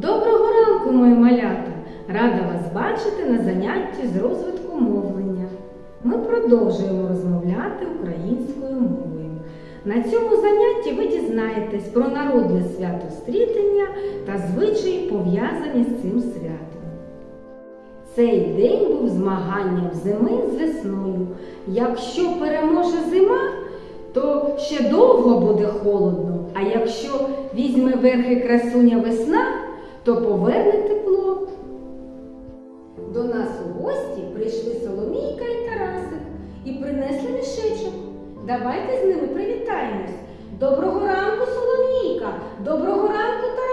Доброго ранку, мої малята! Рада вас бачити на занятті з розвитку мовлення. Ми продовжуємо розмовляти українською мовою. На цьому занятті ви дізнаєтесь про народне свято стрітення та звичаї, пов'язані з цим святом. Цей день був змаганням зими з весною. Якщо переможе зима, то ще довго буде холодно, а якщо візьме верхи красуня весна, то поверне тепло. До нас у гості прийшли Соломійка і Тарасик і принесли мішечок. Давайте з ними привітаємось. Доброго ранку, Соломійка! Доброго ранку, Тарасик!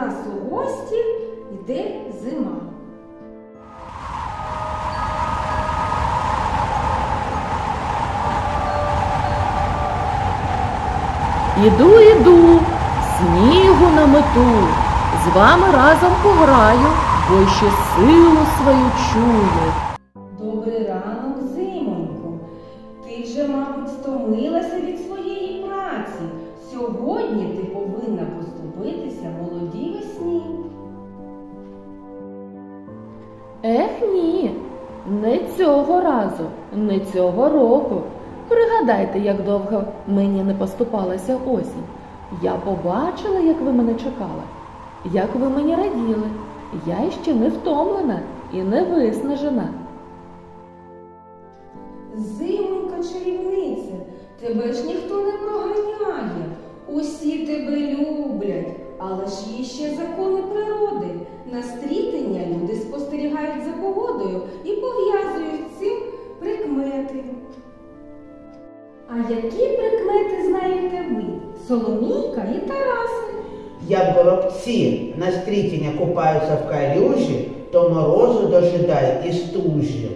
Нас у гості йде зима. Іду, іду, снігу на мету, з вами разом пограю, бо ще силу свою чую. Не цього разу, не цього року. Пригадайте, як довго мені не поступалася осінь. Я побачила, як ви мене чекали, як ви мені раділи. Я ще не втомлена і не виснажена. Зимонька чарівниця, тебе ж ніхто не проганяє. Усі тебе люблять, але ж є ще закони природи. На стрітення люди спостерігають за погодою і пов'язують з цим прикмети. А які прикмети знаєте ви? Соломійка і Тарасик. Як горобці на стрітення купаються в калюжі, то морозу дожидає і стужі.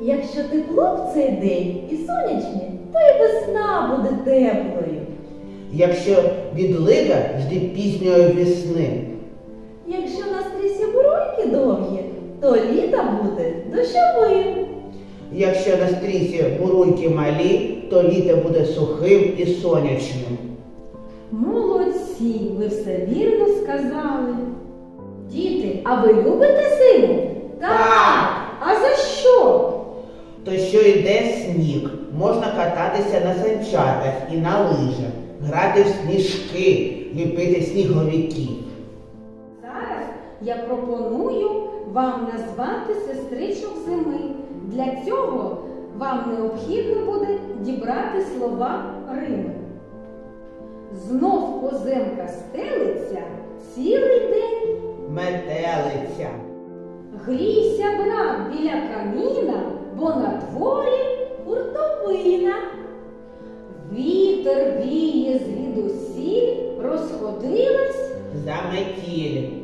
Якщо тепло в цей день і сонячне, то і весна буде теплою. Якщо відлига жди пізньої весни, бурульки довгі, то літо буде дощовим. якщо на стрісі бурульки малі, то літо буде сухим і сонячним. Молодці, ви все вірно сказали. Діти, а ви любите зиму? Так. А за що? То що йде сніг, можна кататися на санчатах і на лижах, грати в сніжки, ліпити сніговиків. Я пропоную вам назвати сестричок зими. Для цього вам необхідно буде дібрати слова Рими. Знов поземка стелиться цілий день. Метелиця. Грійся, брат, біля каміна, бо на дворі Фуртовина. вітер віє звідусіль, розходилась. Заметіль.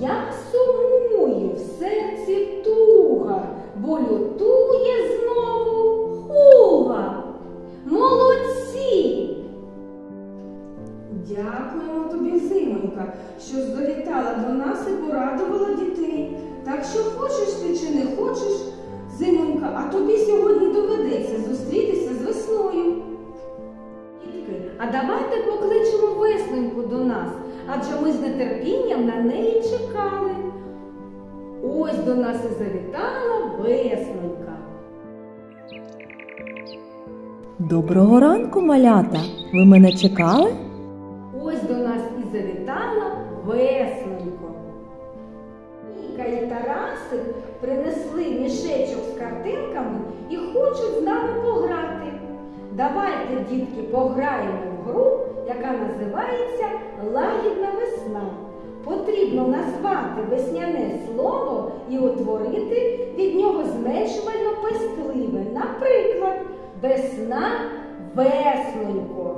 Я сумую в серці туга, бо лютує знову хуга. Молодці! Дякуємо тобі, зимонька, що завітала до нас і порадувала дітей. Так що хочеш ти чи не хочеш, зимонька, а тобі сьогодні доведеться зустрітися з весною. А давайте покличемо весненьку до нас, адже ми з нетерпінням на неї чекали. Ось до нас і завітала весненька. Доброго ранку, малята! Ви мене чекали? Ось до нас і завітала весненько. Ніка і Тарасик принесли мішечок з картинками і хочуть з нами пограти. Давайте, дітки, пограємо в гру, яка називається Лагідна весна. Потрібно назвати весняне слово і утворити від нього зменшувально пестливе. Наприклад, Весна веснонько.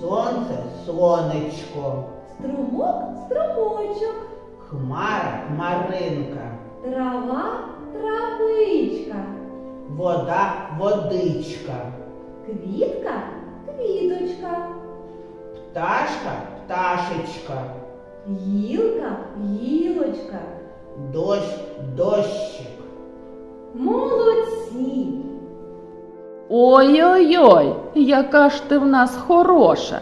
Сонце сонечко, Струмок струмочок, хмара хмаринка, трава травичка, вода водичка, квітка квіточка, пташка пташечка, гілка гілочка. дощ дощик. Молодці! Ой-ой-ой, яка ж ти в нас хороша.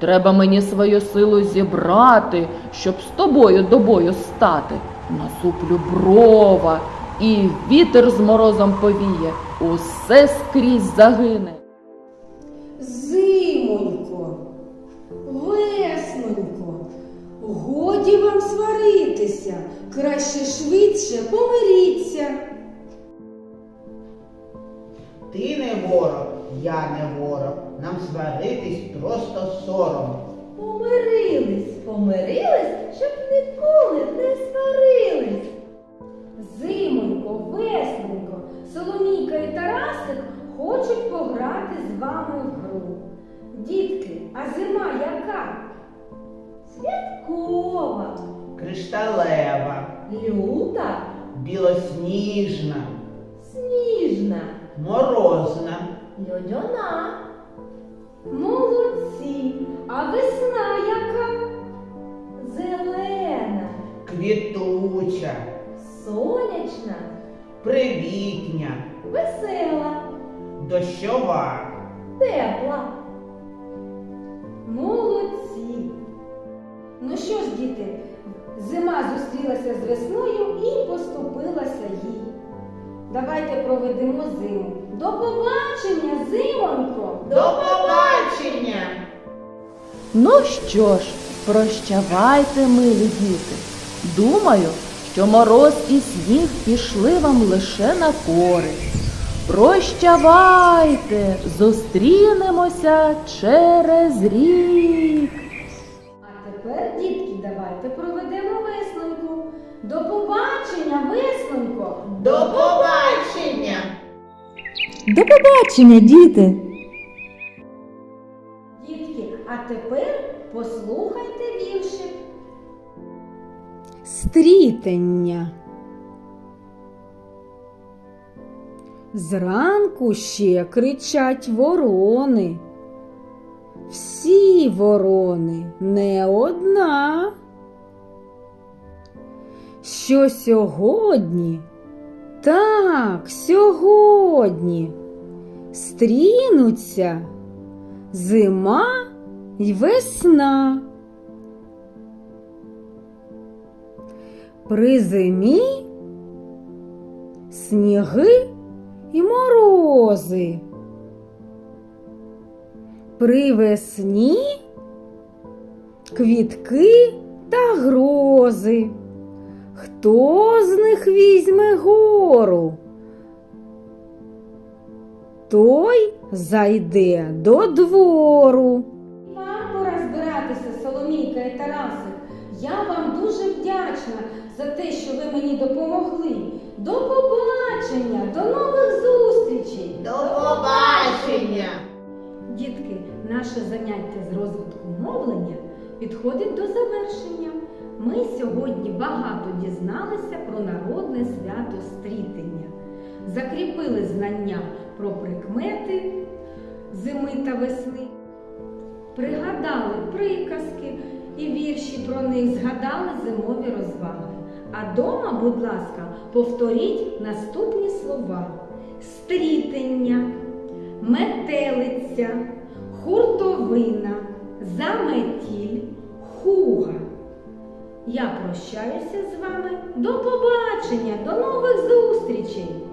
Треба мені свою силу зібрати, щоб з тобою до бою стати. Насуплю брова, і вітер з морозом повіє, усе скрізь загине. Зимонько, годі вам сваритися, краще швидше помиріться. Ти не ворог, я не ворог. Нам сваритись просто сором. Помирились, помирились, щоб ніколи не сварились. Зимонько, веснонько, Соломійка і Тарасик хочуть пограти з вами в гру. Дітки, а зима яка? Святкова, Кришталева, люта, білосніжна, сніжна, морозна, льодяна, Молодці! А весна яка? зелена, квітуча, сонячна, привітня, весела, дощова. тепла. Молодці! Ну що ж, діти, зима зустрілася з весною і поступилася їй. Давайте проведемо зиму. До побачення, зимонько! До побачення! Ну що ж, прощавайте, милі діти. Думаю, що мороз і сніг пішли вам лише на користь. Прощавайте, зустрінемося через рік. Давайте проведемо весноньку. До побачення, веснонько! До побачення! До побачення, діти! Дітки, а тепер послухайте віршик. Стрітення. Зранку ще кричать ворони. Всі ворони, не одна. Що сьогодні? Так, сьогодні стрінуться зима й весна. При зимі сніги і морози. При весні квітки та грози. Хто з них візьме гору? Той зайде до двору. Вам пора збиратися, Соломійка і Тарасик. Я вам дуже вдячна за те, що ви мені допомогли. До побачення, до нових зустрічей! До побачення! Дітки, наше заняття з розвитку мовлення підходить до завершення. Ми сьогодні багато дізналися про народне свято стрітення, закріпили знання про прикмети зими та весни, пригадали приказки і вірші про них, згадали зимові розваги. А дома, будь ласка, повторіть наступні слова: стрітення, метелиця, хуртовина, заметіль, хуга. Я прощаюся з вами. До побачення, до нових зустрічей!